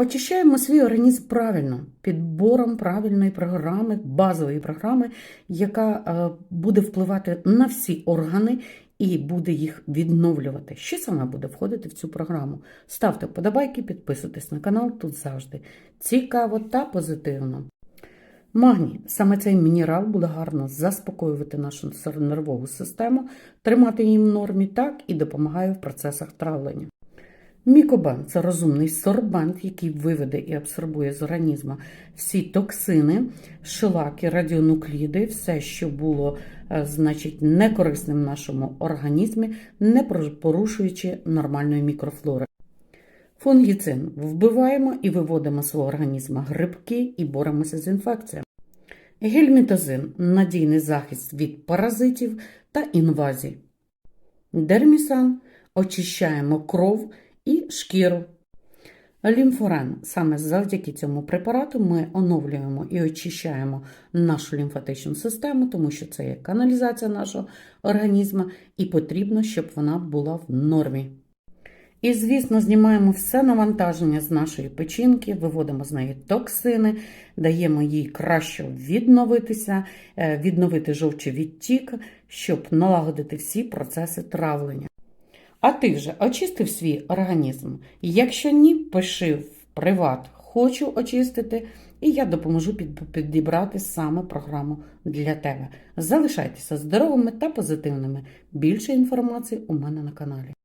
Очищаємо свій організм правильно, підбором правильної програми, базової програми, яка е, буде впливати на всі органи і буде їх відновлювати. Що саме буде входити в цю програму? Ставте вподобайки, підписуйтесь на канал, тут завжди цікаво та позитивно. Магній саме цей мінерал буде гарно заспокоювати нашу нервову систему, тримати її в нормі, так і допомагає в процесах травлення. Мікобен це розумний сорбент, який виведе і абсорбує з організму всі токсини, шилаки, радіонукліди, все, що було е, значить, некорисним в нашому організмі, не порушуючи нормальної мікрофлори. Фунгіцин вбиваємо і виводимо з свого організму грибки і боремося з інфекціями. Гельмітозин надійний захист від паразитів та інвазій. Дермісан очищаємо кров і шкіру. Лімфорен саме завдяки цьому препарату ми оновлюємо і очищаємо нашу лімфатичну систему, тому що це є каналізація нашого організму, і потрібно, щоб вона була в нормі. І, звісно, знімаємо все навантаження з нашої печінки, виводимо з неї токсини, даємо їй краще відновитися, е, відновити жовчий відтік, щоб налагодити всі процеси травлення. А ти вже очистив свій організм? Якщо ні, пиши в приват Хочу очистити, і я допоможу підібрати саме програму для тебе. Залишайтеся здоровими та позитивними. Більше інформації у мене на каналі.